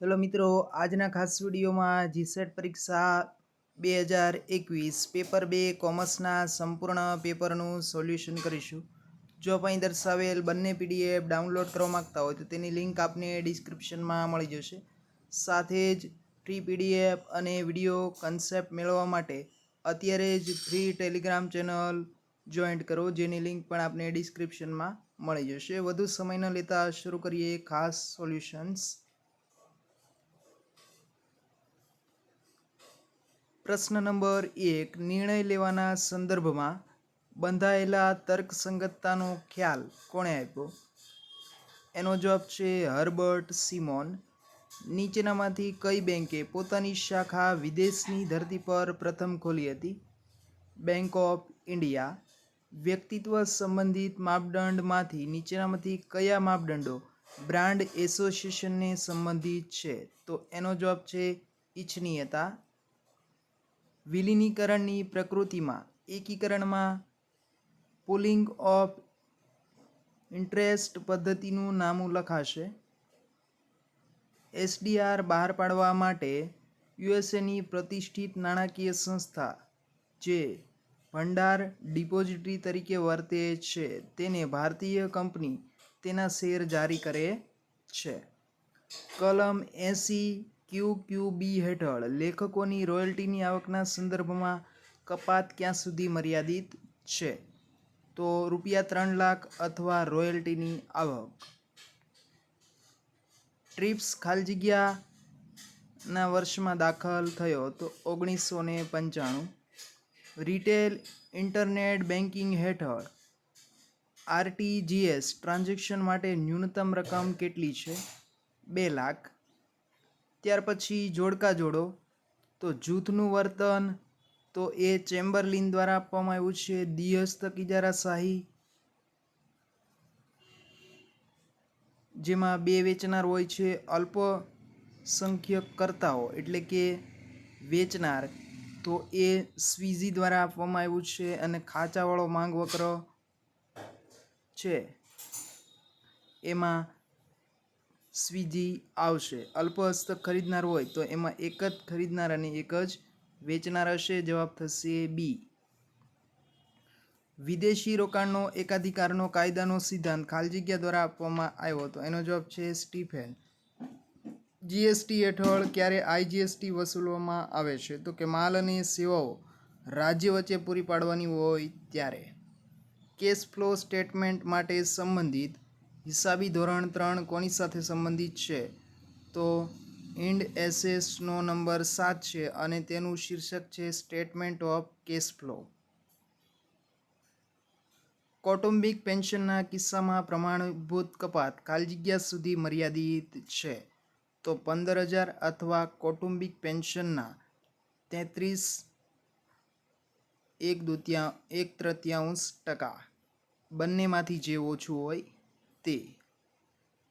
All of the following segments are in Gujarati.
હેલો મિત્રો, આજના ખાસ વિડીયોમાં જીસેટ પરીક્ષા બે હજાર એકવીસ પેપર બે કોમર્સના સંપૂર્ણ પેપરનું સોલ્યુશન કરીશું. જો અહીં દર્શાવેલ બંને પીડીએફ ડાઉનલોડ કરવા માંગતા હોય તો તેની લિંક આપને ડિસ્ક્રિપ્શનમાં મળી જશે. સાથે જ ફ્રી પીડીએફ અને વીડિયો કન્સેપ્ટ મેળવવા માટે અત્યારે જ ફ્રી ટેલિગ્રામ ચેનલ જોઈન્ટ કરો, જેની લિંક પણ આપને ડિસ્ક્રિપ્શનમાં મળી જશે. વધુ સમય ન લેતા શરૂ કરીએ ખાસ સોલ્યુશન્સ. પ્રશ્ન નંબર એક, નિર્ણય લેવાના સંદર્ભમાં બંધાયેલા તર્કસંગતતાનો ખ્યાલ કોણે આપ્યો? એનો જવાબ છે હર્બર્ટ સિમોન. નીચેનામાંથી કઈ બેંકે પોતાની શાખા વિદેશની ધરતી પર પ્રથમ ખોલી હતી? Bank of India. વ્યક્તિત્વ સંબંધિત માપદંડમાંથી નીચેનામાંથી કયા માપદંડો બ્રાન્ડ એસોસિએશનને સંબંધિત છે? તો એનો જવાબ છે ઇચ્છનીયતા વિલીનીકરણની પ્રકૃતિમાં, એકીકરણમાં પુલિંગ ઓફ ઇન્ટરેસ્ટ પદ્ધતિનું નામું લખાશે. એસડીઆર બહાર પાડવા માટે યુએસએની પ્રતિષ્ઠિત નાણાકીય સંસ્થા, જે ભંડાર ડિપોઝિટરી તરીકે વર્તે છે, તેને ભારતીય કંપની તેના શેર જારી કરે છે. કલમ એંસી ક્યુ ક્યુ બી હેઠળ લેખકોની રોયલ્ટીની આવકના સંદર્ભમાં કપાત ક્યાં સુધી મર્યાદિત છે? તો રૂપિયા ત્રણ લાખ અથવા રોયલ્ટીની આવક. ટ્રીપ્સ ખાલી વર્ષમાં દાખલ થયો તો ઓગણીસો ને પંચાણું. રિટેલ ઇન્ટરનેટ બેન્કિંગ હેઠળ આરટીજીએસ ટ્રાન્ઝેક્શન માટે ન્યૂનતમ રકમ કેટલી છે? બે લાખ. ત્યાર પછી જોડકા જોડો. તો જૂથનું વર્તન તો એ ચેમ્બરલિન દ્વારા આપવામાં આવ્યું છે. દિહસ્તક ઇજારાશાહી જેમાં બે વેચનાર હોય છે અલ્પસંખ્યક કરતાઓ એટલે કે વેચનાર. તો એ સ્વીઝી દ્વારા આપવામાં આવ્યું છે અને ખાંચાવાળો માંગ વક્ર છે. એમાં સ્વીજી આવશે. અલ્પહસ્તક ખરીદનાર હોય તો એમાં એક જ ખરીદનાર અને એક જ વેચનાર હશે. જવાબ થશે બી વિદેશી રોકાણનો એકાધિકારનો કાયદાનો સિદ્ધાંત ખાલી જગ્યા દ્વારા આપવામાં આવ્યો હતો. એનો જવાબ છે સ્ટીફેન. જીએસટી હેઠળ ક્યારે આઈજીએસટી વસૂલવામાં આવે છે? તો કે માલ અને સેવાઓ રાજ્ય વચ્ચે પૂરી પાડવાની હોય ત્યારે. કેશ ફ્લો સ્ટેટમેન્ટ માટે સંબંધિત હિસાબી ધોરણ ત્રણ કોની સાથે સંબંધિત છે? તો ઇન્ડ એસેસનો નંબર સાત છે અને તેનું શીર્ષક છે સ્ટેટમેન્ટ ઓફ કેશ ફ્લો. કૌટુંબિક પેન્શનના કિસ્સામાં પ્રમાણભૂત કપાત ખાલી સુધી મર્યાદિત છે. તો પંદર હજાર અથવા કૌટુંબિક પેન્શનના તેત્રીસ એક દુત્યા એક તૃતીયાંશ ટકા બંનેમાંથી જે ઓછું હોય તે.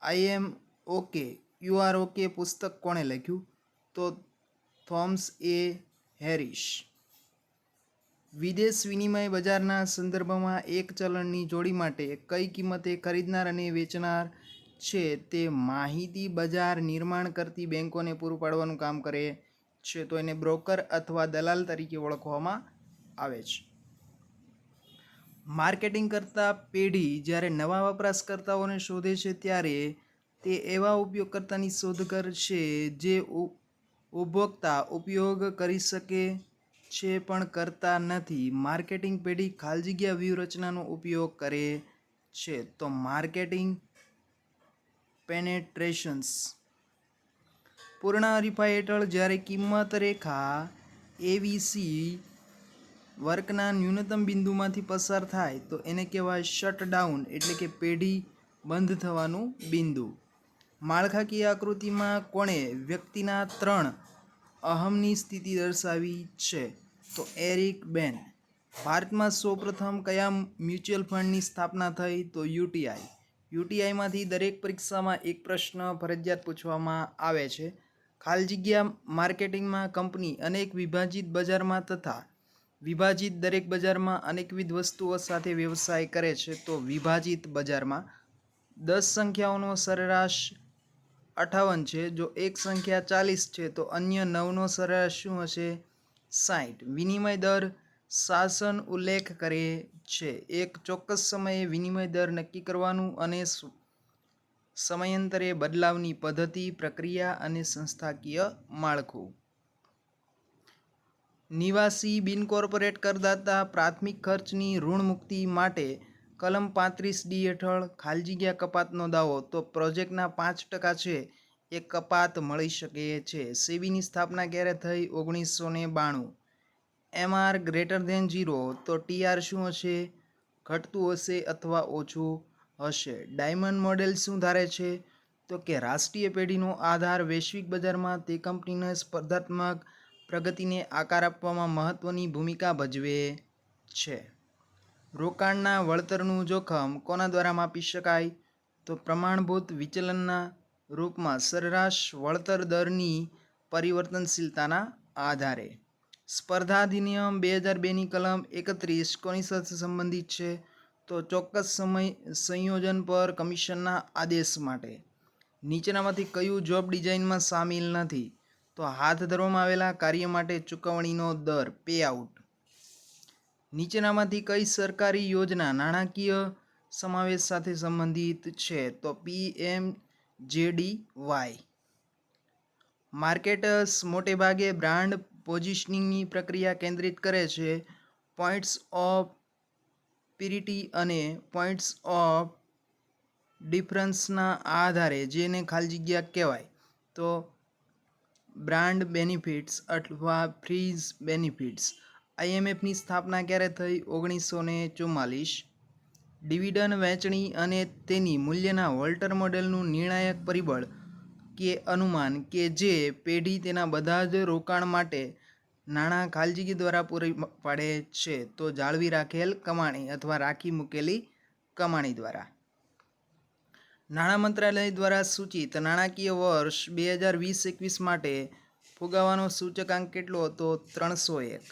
I am okay you are okay પુસ્તક કોણે લખ્યું? તો થોમ્સ એ હેરિશ. વિદેશ વિનિમય બજારના સંદર્ભમાં એક ચલણની જોડી માટે કઈ કિંમતે ખરીદનાર અને વેચનાર છે તે માહિતી બજાર નિર્માણ કરતી બેંકોને પૂરું પાડવાનું કામ કરે છે. તો એને બ્રોકર અથવા દલાલ તરીકે ઓળખવામાં આવે છે. માર્કેટિંગ કરતા પેઢી જ્યારે નવા વપરાશકર્તાઓને શોધે છે ત્યારે તે એવા ઉપયોગકર્તાની શોધ કરશે જે ઉપભોક્તા ઉપયોગ કરી શકે છે પણ કરતા નથી. માર્કેટિંગ પેઢી ખાલી વ્યૂહરચનાનો ઉપયોગ કરે છે. તો માર્કેટિંગ પેનેટ્રેશન્સ. પૂર્ણ હરીફાઈ હેઠળ જ્યારે કિંમત રેખા એવીસી વર્કના ન્યૂનતમ બિંદુમાંથી પસાર થાય તો એને કહેવાય શટ ડાઉન એટલે કે પેઢી બંધ થવાનું બિંદુ. માળખાકીય આકૃતિમાં કોણે વ્યક્તિના ત્રણ અહમની સ્થિતિ દર્શાવી છે? તો એરિક બેન, ભારતમાં સૌપ્રથમ કયા મ્યુચ્યુઅલ ફંડની સ્થાપના થઈ? તો યુટીઆઈ. યુટીઆઈમાંથી દરેક પરીક્ષામાં એક પ્રશ્ન ફરજિયાત પૂછવામાં આવે છે. ખાલી જગ્યા માર્કેટિંગમાં કંપની અનેક વિભાજિત બજારમાં તથા વિભાજિત દરેક બજારમાં અનેકવિધ વસ્તુઓ સાથે વ્યવસાય કરે છે, તો વિભાજિત બજારમાં દસ સંખ્યાઓનો સરેરાશ અઠાવન છે, જો એક સંખ્યા ચાલીસ છે, તો અન્ય નવનો સરેરાશ શું હશે? સાઠ વિનિમય દર શાસન ઉલ્લેખ કરે છે. એક ચોક્કસ સમયે વિનિમય દર નક્કી કરવાનું અને સમયાંતરે બદલાવની પદ્ધતિ, પ્રક્રિયા અને સંસ્થાકીય માળખું. નિવાસી બિનકોર્પોરેટ કરદાતા પ્રાથમિક ખર્ચની ઋણમુક્તિ માટે કલમ પાંત્રીસ ડી હેઠળ ખાલી જગ્યા કપાતનો દાવો, તો પ્રોજેક્ટના પાંચ ટકા છે, એ કપાત મળી શકે છે. સેબીની સ્થાપના ક્યારે થઈ? ઓગણીસો ને બાણું. એમઆર ગ્રેટર ધેન ઝીરો, તો ટીઆર શું હશે? ઘટતું હશે અથવા ઓછું હશે? ડાયમંડ મોડેલ શું ધારે છે? તો કે રાષ્ટ્રીય પેઢીનો આધાર વૈશ્વિક બજારમાં તે કંપનીને સ્પર્ધાત્મક પ્રગતિને આકાર આપવામાં મહત્ત્વની ભૂમિકા ભજવે છે. રોકાણના વળતરનું જોખમ કોના દ્વારા માપી શકાય? તો પ્રમાણભૂત વિચલનના રૂપમાં સરેરાશ વળતર દરની પરિવર્તનશીલતાના આધારે. સ્પર્ધા અધિનિયમ બે હજાર બેની કલમ એકત્રીસ કોની સાથે સંબંધિત છે? તો ચોક્કસ સમય, સંયોજન પર કમિશનના આદેશ માટે. નીચેનામાંથી કયું જોબ ડિઝાઇનમાં સામેલ નથી? તો હાથ ધરવામાં આવેલા કાર્ય માટે ચૂકવણીનો દર પે આઉટ નીચેનામાંથી કઈ સરકારી યોજના નાણાકીય સમાવેશ સાથે સંબંધિત છે? તો P M JD Y marketers મોટે ભાગે બ્રાન્ડ પોઝિશનિંગની પ્રક્રિયા કેન્દ્રિત કરે છે. પોઈન્ટ્સ ઓફ પ્યુરિટી અને પોઈન્ટ્સ ઓફ ડિફરન્સના આધારે, જેને ખાલી જગ્યા કહેવાય. તો બ્રાન્ડ બેનિફિટ્સ અથવા ફ્રીઝ બેનિફિટ્સ. આઈએમએફની સ્થાપના ક્યારે થઈ? ઓગણીસો ને ચુમ્માલીસ ડિવિડન્ડ વહેંચણી અને તેની મૂલ્યના વોલ્ટર મોડેલનું નિર્ણાયક પરિબળ કે અનુમાન કે જે પેઢી તેના બધા જ રોકાણ માટે નાણાં ખાલજીગી દ્વારા પૂરી પાડે છે, તો જાળવી રાખેલ કમાણી અથવા રાખી મૂકેલી કમાણી દ્વારા. નાણાં મંત્રાલય દ્વારા સૂચિત નાણાકીય વર્ષ બે હજાર વીસ એકવીસ માટે ફુગાવાનો સૂચકાંક કેટલો હતો? ત્રણસો એક.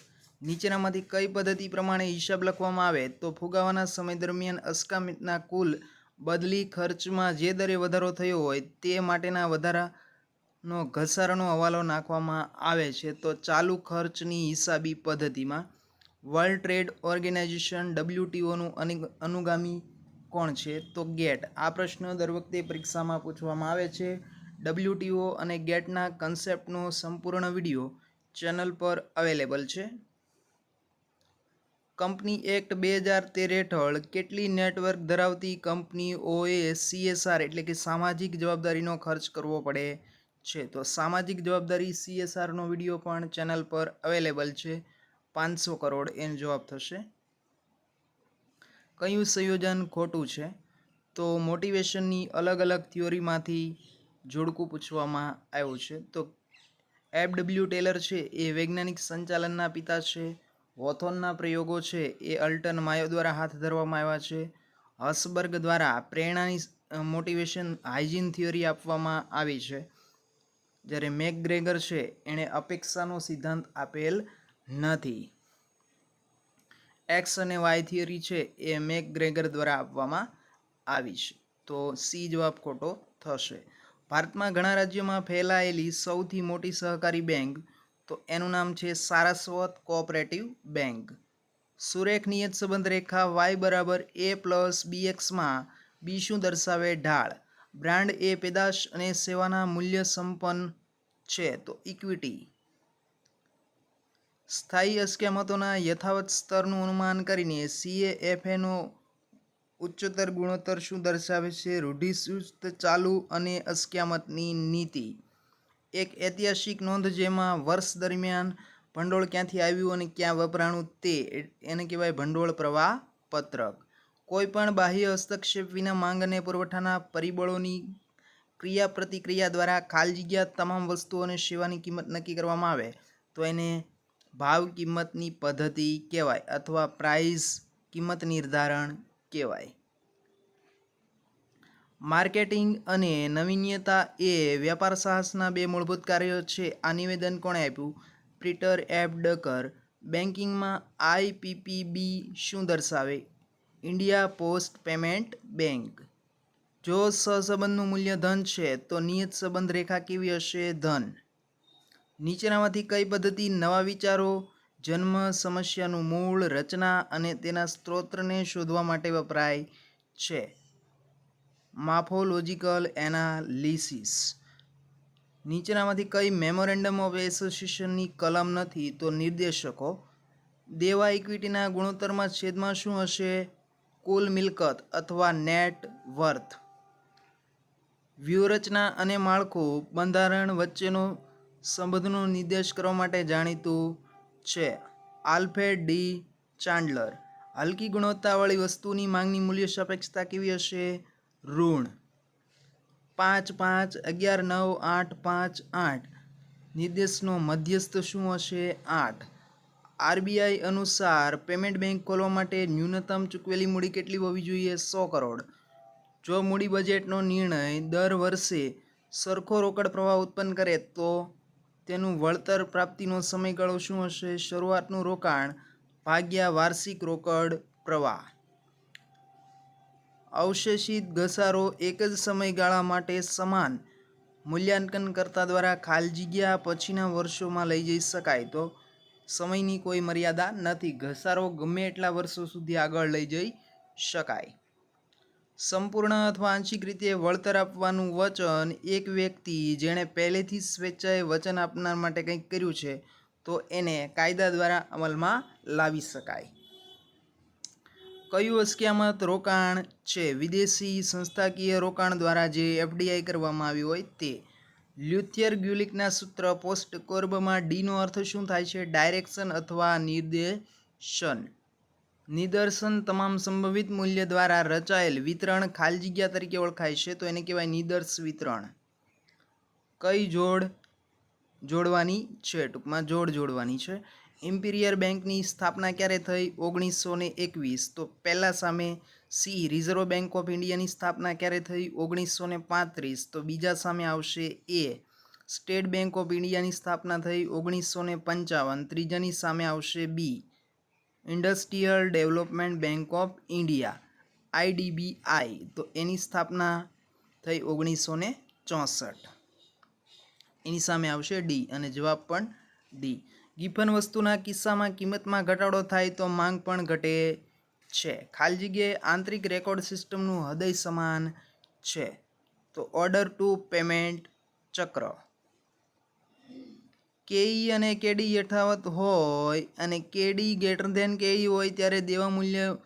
નીચેનામાંથી કઈ પદ્ધતિ પ્રમાણે હિસાબ લખવામાં આવે તો ફુગાવાના સમય દરમિયાન અસ્કામિતના કુલ બદલી ખર્ચમાં જે દરે વધારો થયો હોય તે માટેના વધારાનો ઘસારાનો હવાલો નાખવામાં આવે છે. તો ચાલુ ખર્ચની હિસાબી પદ્ધતિમાં વર્લ્ડ ટ્રેડ ઓર્ગેનાઇઝેશન ડબલ્યુટીઓનું અનુગામી કોણ છે? તો ગેટ. આ પ્રશ્ન દર વખતે પરીક્ષામાં પૂછવામાં આવે છે. ડબલ્યુટીઓ અને ગેટના કન્સેપ્ટનો સંપૂર્ણ વીડિયો ચેનલ પર અવેલેબલ છે. કંપની એક્ટ બે હજાર તેર હેઠળ કેટલી નેટવર્ક ધરાવતી કંપનીઓએ સીએસઆર એટલે કે સામાજિક જવાબદારીનો ખર્ચ કરવો પડે છે? તો સામાજિક જવાબદારી સીએસઆરનો વીડિયો પણ ચેનલ પર અવેલેબલ છે. પાંચસો કરોડ એનો જવાબ થશે. કયું સંયોજન ખોટું છે? તો મોટિવેશનની અલગ અલગ થિયોરીમાંથી જોડકું પૂછવામાં આવ્યું છે. તો એફ ડબલ્યુ ટેલર છે, એ વૈજ્ઞાનિક સંચાલનના પિતા છે, વોથોનના પ્રયોગો છે, એ અલ્ટન માયો દ્વારા હાથ ધરવામાં આવ્યા છે, હસબર્ગ દ્વારા પ્રેરણાની મોટિવેશન હાઇજીન થિયોરી આપવામાં આવી છે. જ્યારે મેકગ્રેગર છે, એણે અપેક્ષાનો સિદ્ધાંત આપેલ નથી. એક્સ અને વાય થિયરી છે એ મેક ગ્રેગર દ્વારા આપવામાં આવી છે. તો સી જવાબ ખોટો થશે. ભારતમાં ઘણા રાજ્યોમાં ફેલાયેલી સૌથી મોટી સહકારી બેંક, તો એનું નામ છે સારસ્વત કોઓપરેટિવ બેંક. સુરેખ નિયત સંબંધ રેખા વાય બરાબર એ પ્લસ બી એક્સમાં બી શું દર્શાવે? ઢાળ. બ્રાન્ડ એ પેદાશ અને સેવાના મૂલ્ય સંપન્ન છે. તો ઇક્વિટી સ્થાયી અસ્ક્યામતોના યથાવત સ્તરનું અનુમાન કરીને સીએએફએનો ઉચ્ચતર ગુણોત્તર શું દર્શાવે છે? રૂઢિચુસ્ત, ચાલુ અને અસ્કયામતની નીતિ. એક ઐતિહાસિક નોંધ જેમાં વર્ષ દરમિયાન ભંડોળ ક્યાંથી આવ્યું અને ક્યાં વપરાણું તે એને કહેવાય ભંડોળ પ્રવાહ પત્રક. કોઈપણ બાહ્ય હસ્તક્ષેપ વિના માંગ અને પુરવઠાના પરિબળોની ક્રિયા પ્રતિક્રિયા દ્વારા ખાલી જગ્યા, તમામ વસ્તુઓ અને સેવાની કિંમત નક્કી કરવામાં આવે, તો એને ભાવ કિંમતની પદ્ધતિ કહેવાય અથવા પ્રાઇસ કિંમત નિર્ધારણ કહેવાય. માર્કેટિંગ અને નવીન્યતા એ વ્યાપાર સાહસના બે મૂળભૂત કાર્યો છે. આ નિવેદન કોણે આપ્યું? પ્રિટર એફ ડકર બેન્કિંગમાં આઈપીપીબી શું દર્શાવે? ઇન્ડિયા પોસ્ટ પેમેન્ટ બેંક જો સહસંબંધનું મૂલ્ય ધન છે, તો નિયત સંબંધ રેખા કેવી હશે? ધન. નીચેનામાંથી કઈ પદ્ધતિ, નવા વિચારો, જન્મ, સમસ્યાનું મૂળ, રચના અને તેના સ્ત્રોતને શોધવા માટે વપરાય છે. Morphological analysis. નીચેનામાંથી કઈ મેમોરેન્ડમ ઓફ એસોસિએશનની કલમ નથી તો નિર્દેશકો, દેવા ઇક્વિટીના ગુણોત્તરમાં છેદમાં શું હશે? કુલ મિલકત અથવા નેટ વર્થ. વ્યૂહરચના અને માળખું બંધારણ વચ્ચેનો સંબંધનો નિર્દેશ કરવા માટે જાણીતું છે. આલ્ફેડ ડી ચાન્ડલર હલકી ગુણવત્તાવાળી વસ્તુની માંગની મૂલ્ય સાપેક્ષતા કેવી હશે? ઋણ. પાંચ પાંચ અગિયાર નવ આઠ પાંચ આઠ. નિર્દેશનો મધ્યસ્થ શું હશે? આઠ. આરબીઆઈ અનુસાર પેમેન્ટ બેંક ખોલવા માટે ન્યૂનતમ ચૂકવેલી મૂડી કેટલી હોવી જોઈએ? સો કરોડ. જો મૂડી બજેટનો નિર્ણય દર વર્ષે સરખો રોકડ પ્રવાહ ઉત્પન્ન કરે તો? તેનું વળતર પ્રાપ્તિનો સમયગાળો શું હશે? શરૂઆતનું રોકાણ, ભાગ્યા વાર્ષિક રોકડ પ્રવાહ. અવશેષિત ઘસારો એક જ સમયગાળા માટે સમાન મૂલ્યાંકનકર્તા દ્વારા ખાલી જગ્યા પછીના વર્ષોમાં લઈ જઈ શકાય તો સમયની કોઈ મર્યાદા નથી. ઘસારો ગમે એટલા વર્ષો સુધી આગળ લઈ જઈ શકાય. સંપૂર્ણ અથવા આંશિક રીતે વળતર આપવાનું વચન એક વ્યક્તિ જેણે પહેલેથી સ્વેચ્છાએ વચન આપનાર માટે કંઈક કર્યું છે, તો એને કાયદા દ્વારા અમલમાં લાવી શકાય. કયું અસ્કયામત રોકાણ છે? વિદેશી સંસ્થાકીય રોકાણ દ્વારા જે એફડીઆઈ કરવામાં આવ્યું હોય તે. લ્યુથિયર ગ્યુલિકના સૂત્ર પોસ્ટ કોર્બમાં ડીનો અર્થ શું થાય છે? ડાયરેક્શન અથવા નિર્દેશન. નિદર્શન તમામ સંભવિત મૂલ્ય દ્વારા રચાયેલ વિતરણ ખાલી જગ્યા તરીકે ઓળખાય છે, તો એને કહેવાય નિદર્શ વિતરણ. કઈ જોડ જોડવાની છે? ટૂંકમાં જોડ જોડવાની છે. ઇમ્પિરિયર બેંકની સ્થાપના ક્યારે થઈ? ઓગણીસો ને એકવીસ. તો પહેલાં સામે સી, રિઝર્વ બેંક ઓફ ઇન્ડિયાની સ્થાપના ક્યારે થઈ? ઓગણીસો ને પાંત્રીસ. તો બીજા સામે આવશે એ. સ્ટેટ બેંક ઓફ ઇન્ડિયાની સ્થાપના થઈ ઓગણીસો ને પંચાવન. ત્રીજાની સામે આવશે B. Industrial development bank of India, IDBI, તો એની સ્થાપના થઈ ઓગણીસો ને ચોસઠ. એની સામે આવશે ડી અને જવાબ પણ ડી. ગિફન વસ્તુના કિસ્સામાં કિંમતમાં ઘટાડો થાય તો માંગ પણ ઘટે છે. ખાલી જગ્યાએ આંતરિક રેકોર્ડ સિસ્ટમનું હૃદય સમાન છે. તો ઓર્ડર ટુ પેમેન્ટ ચક્ર. કેઈ અને કેડી યથાવત હોય અને કેડી ગ્રેટર ધેન કેઈ હોય ત્યારે દેવા મૂલ્ય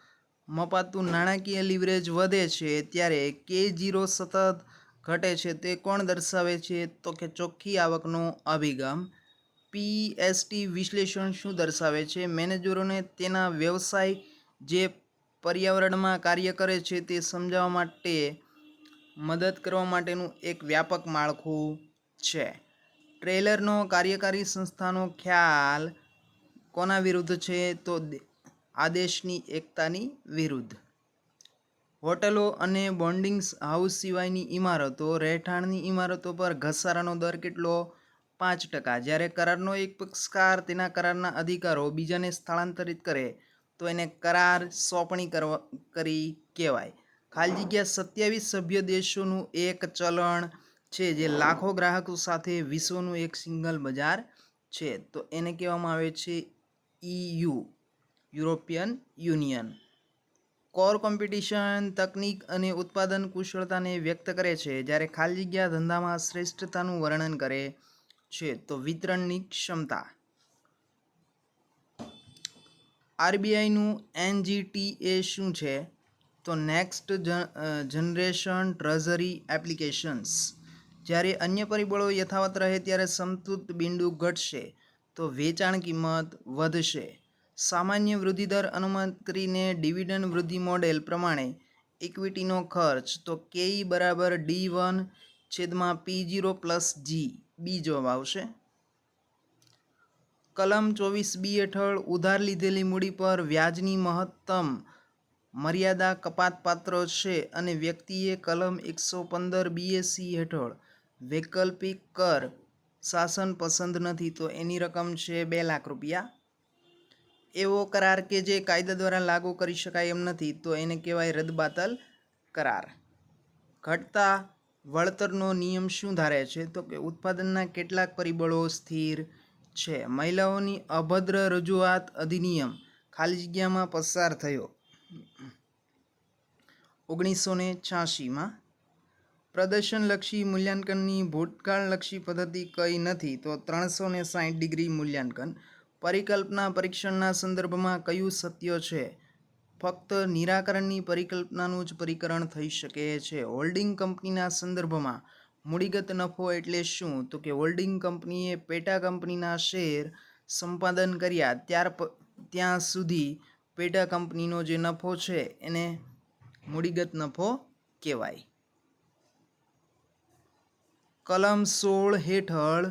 મપાતું નાણાકીય લીવરેજ વધે છે, ત્યારે કે જીરો સતત ઘટે છે તે કોણ દર્શાવે છે? તો કે ચોખ્ખી આવકનો અભિગમ. પીએસટી વિશ્લેષણ શું દર્શાવે છે? મેનેજરોને તેના વ્યવસાય જે પર્યાવરણમાં કાર્ય કરે છે તે સમજાવવા માટે મદદ કરવા માટેનું એક વ્યાપક માળખું છે. ટ્રેલરનો કાર્યકારી સંસ્થાનો ખ્યાલ કોના વિરુદ્ધ છે તો આદેશની એકતાની વિરુદ્ધ. હોટલો અને બોન્ડિંગ્સ હાઉસ સિવાયની ઇમારતો રહેઠાણની ઇમારતો પર ઘસારાનો દર કેટલો? પાંચ ટકા. જ્યારે કરારનો એક પક્ષકાર તેના કરારના અધિકારો બીજાને સ્થળાંતરિત કરે, તો એને કરાર સોંપણી કરવા કરી કહેવાય. ખાલી જગ્યા સત્યાવીસ સભ્ય દેશોનું એક ચલણ છે જે લાખો ગ્રાહકો સાથે વિશ્વનું એક સિંગલ બજાર છે. તો એને કહેવામાં આવે છે EU European Union. Core competition, તકનીક અને ઉત્પાદન કુશળતાને વ્યક્ત કરે છે જ્યારે ખાલી જગ્યા ધંધામાં શ્રેષ્ઠતાનું વર્ણન કરે છે. તો વિતરણની ક્ષમતા. આરબીઆઈનું એનજીટીએ શું છે? તો નેક્સ્ટ જનરેશન ટ્રેઝરી એપ્લિકેશન્સ. જ્યારે અન્ય પરિબળો યથાવત રહે ત્યારે સમતુત બિંદુ ઘટશે તો વેચાણ કિંમત વધશે. સામાન્ય વૃદ્ધિ દર ડિવિડન્ડ વૃદ્ધિ મોડેલ પ્રમાણે ઇક્વિટીનો ખર્ચ તો કેઈ બરાબર ડી વન છેદમાં પી જીરો પ્લસ જી, બી જવાબ આવશે. કલમ ચોવીસ બી હેઠળ ઉધાર લીધેલી મૂડી પર વ્યાજની મહત્તમ મર્યાદા કપાતપાત્ર છે અને વ્યક્તિએ કલમ એકસો પંદર બીએસસી હેઠળ વૈકલ્પિક કર. શાસન પસંદ નથી તો એની રકમ છે બે લાખ રૂપિયા. એવો કરાર કે જે કાયદા દ્વારા લાગુ કરી શકાય એમ નથી તો એને કહેવાય રદબાતલ કરાર. ઘટતા વળતરનો નિયમ શું ધારે છે? તો કે ઉત્પાદનના કેટલાક પરિબળો સ્થિર છે. મહિલાઓની અભદ્ર રજૂઆત અધિનિયમ ખાલી જગ્યામાં પસાર થયો. ઓગણીસો ને છ્યાસીમાં પ્રદર્શનલક્ષી મૂલ્યાંકનની ભૂતકાળલક્ષી પદ્ધતિ કઈ નથી, તો ત્રણસો ને સાઠ ડિગ્રી મૂલ્યાંકન. પરિકલ્પના પરીક્ષણના સંદર્ભમાં કયું સત્ય છે? ફક્ત નિરાકરણની પરિકલ્પનાનું જ પરિકરણ થઈ શકે છે. હોલ્ડિંગ કંપનીના સંદર્ભમાં મૂડીગત નફો એટલે શું? તો કે હોલ્ડિંગ કંપનીએ પેટા કંપનીના શેર સંપાદન કર્યા ત્યાર ત્યાં સુધી પેટા કંપનીનો જે નફો છે એને મૂડીગત નફો કહેવાય. કલમ સોળ હેઠળ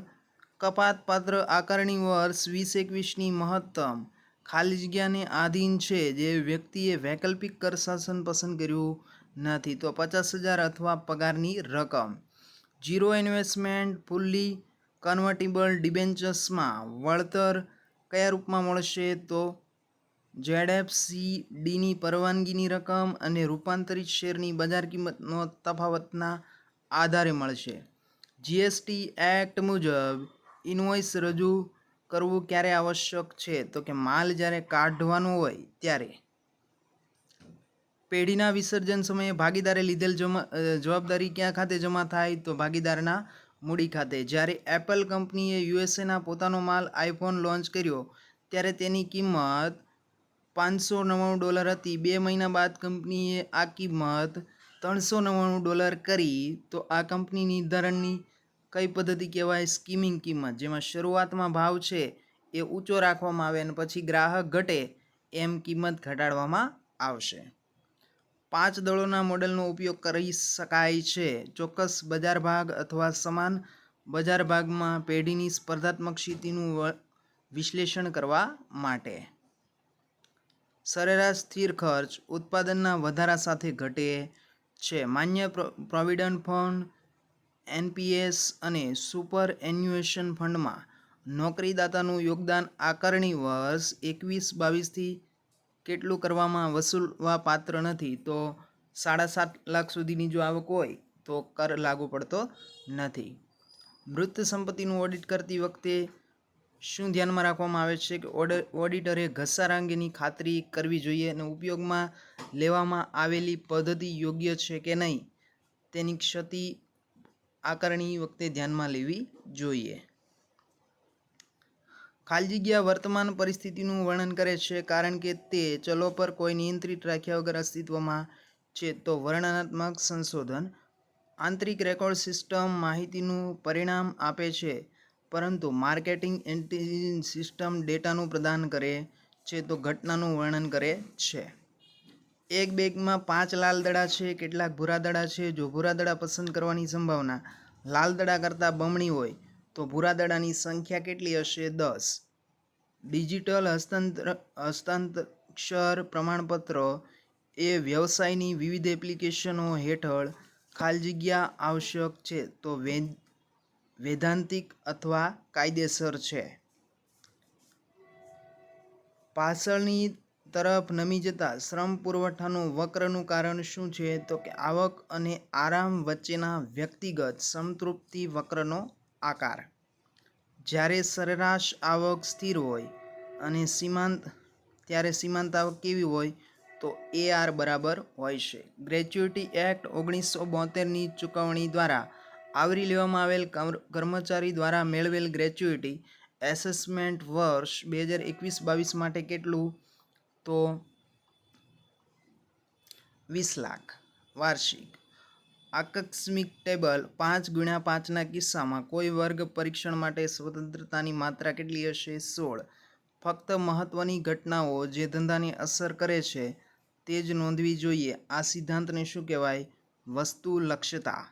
કપાતપાત્ર આકારણી વર્ષ વીસ એકવીસની મહત્તમ ખાલી જગ્યાને આધીન છે જે વ્યક્તિએ વૈકલ્પિક કર શાસન પસંદ કર્યું નથી. તો પચાસ હજાર અથવા પગારની રકમ. જીરો ઇન્વેસ્ટમેન્ટ, ફુલ્લી કન્વર્ટેબલ ડિબેન્ચર્સમાં વળતર કયા રૂપમાં મળશે? તો ઝેડએફસી ડીની પરવાનગીની રકમ અને રૂપાંતરિત શેરની બજાર કિંમતનો તફાવતના આધારે મળશે. જીએસટી એક્ટ મુજબ ઇનવોઇસ રજૂ કરવું ક્યારે આવશ્યક છે? તો કે માલ જ્યારે કાઢવાનો હોય ત્યારે. પેઢીના વિસર્જન સમયે ભાગીદારે લીધેલ જમા જવાબદારી ક્યાં ખાતે જમા થાય? તો ભાગીદારના મૂડી ખાતે. જ્યારે એપલ કંપનીએ યુએસએના પોતાનો માલ આઈફોન લોન્ચ કર્યો, ત્યારે તેની કિંમત પાંચસો નવ્વાણું ડોલર હતી. બે મહિના બાદ કંપનીએ આ કિંમત ત્રણસો નવ્વાણું ડોલર કરી, તો આ કંપની નિર્ધારણની કઈ પદ્ધતિ કહેવાય? સ્કીમિંગ કિંમત, જેમાં શરૂઆતમાં ભાવ છે એ ઊંચો રાખવામાં આવે અને પછી ગ્રાહક ઘટે એમ કિંમત ઘટાડવામાં આવશે. પાંચ દળોના મોડેલનો ઉપયોગ કરી શકાય છે. ચોક્કસ બજાર ભાગ અથવા સમાન બજાર ભાગમાં પેઢીની સ્પર્ધાત્મક સ્થિતિનું વિશ્લેષણ કરવા માટે. સરેરાશ સ્થિર ખર્ચ ઉત્પાદનના વધારા સાથે ઘટે છે. માન્ય પ્રો- પ્રોવિડન્ટ ફંડ એનપીએસ અને સુપર એન્યુએશન ફંડમાં નોકરીદાતાનું યોગદાન આકારણી વર્ષ એકવીસ બાવીસથી કેટલું કરવામાં વસૂલવા પાત્ર નથી, તો સાડા સાત લાખ સુધીની જો આવક હોય, તો કર લાગુ પડતો નથી. મૃત સંપત્તિનું ઓડિટ કરતી વખતે શું ધ્યાનમાં રાખવામાં આવે છે કે ઓડ, ઓડિટરે ઘસારા અંગેની ખાતરી કરવી જોઈએ અને ઉપયોગમાં લેવામાં આવેલી પદ્ધતિ યોગ્ય છે કે નહીં, તેની ક્ષતિ આકારણી વખતે ધ્યાનમાં લેવી જોઈએ. ખાલી જગ્યા વર્તમાન પરિસ્થિતિનું વર્ણન કરે છે કારણ કે તે ચલો પર કોઈ નિયંત્રિત રાખ્યા વગર અસ્તિત્વમાં છે તો વર્ણનાત્મક સંશોધન આંતરિક રેકોર્ડ સિસ્ટમ માહિતીનું પરિણામ આપે છે, પરંતુ માર્કેટિંગ ઇન્ટેલિજન્સ સિસ્ટમ ડેટાનું પ્રદાન કરે છે તો ઘટનાનું વર્ણન કરે છે. એક બેગમાં પાંચ લાલ દડા છે, કેટલાક ભૂરા દડા છે. જો ભૂરા દડા પસંદ કરવાની સંભાવના લાલ દડા કરતાં બમણી હોય, તો ભૂરા દડાની સંખ્યા કેટલી હશે? દસ. ડિજિટલ હસ્તાંતર હસ્તાંતર પ્રમાણપત્ર એ વ્યવસાયની વિવિધ એપ્લિકેશનો હેઠળ ખાલી જગ્યા આવશ્યક છે, તો વૈધાંતિક અથવા કાયદેસર છે. પાછળની તરફ નમી જતા શ્રમ પુરવઠાનું વક્રનું કારણ શું છે? તો કે આવક અને આરામ વચ્ચેના વ્યક્તિગત સંતૃપ્તિ વક્રનો આકાર. જ્યારે સરેરાશ આવક સ્થિર હોય અને સીમાંત, ત્યારે સીમાંત આવક કેવી હોય? તો એ આર બરાબર હોય છે. ગ્રેચ્યુટી એક્ટ ઓગણીસો બોતેરની ચૂકવણી દ્વારા આવરી લેવામાં આવેલ કર્મચારી દ્વારા મેળવેલ ગ્રેચ્યુટી એસેસમેન્ટ વર્ષ બે હજાર એકવીસ બાવીસ માટે કેટલું? તો વીસ લાખ વાર્ષિક. આકસ્મિક ટેબલ પાંચ ગુણ્યા પાંચના કિસ્સામાં કોઈ વર્ગ પરીક્ષણ માટે સ્વતંત્રતાની માત્રા કેટલી હશે? સોળ. ફક્ત મહત્ત્વની ઘટનાઓ જે ધંધાને અસર કરે છે તે જ નોંધવી જોઈએ. આ સિદ્ધાંતને શું કહેવાય? વસ્તુ લક્ષ્યતા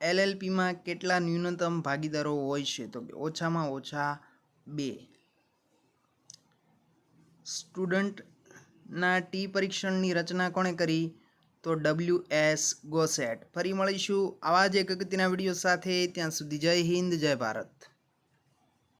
એલએલપીમાં કેટલા ન્યૂનતમ ભાગીદારો હોય છે? તો ઓછામાં ઓછા બે. સ્ટુડન્ટના ટી પરીક્ષણની રચના કોણે કરી? તો ડબલ્યુ એસ ગોસેટ. ફરી મળીશું આવા જ એક અગત્યના વીડિયો સાથે. ત્યાં સુધી જય હિન્દ, જય ભારત.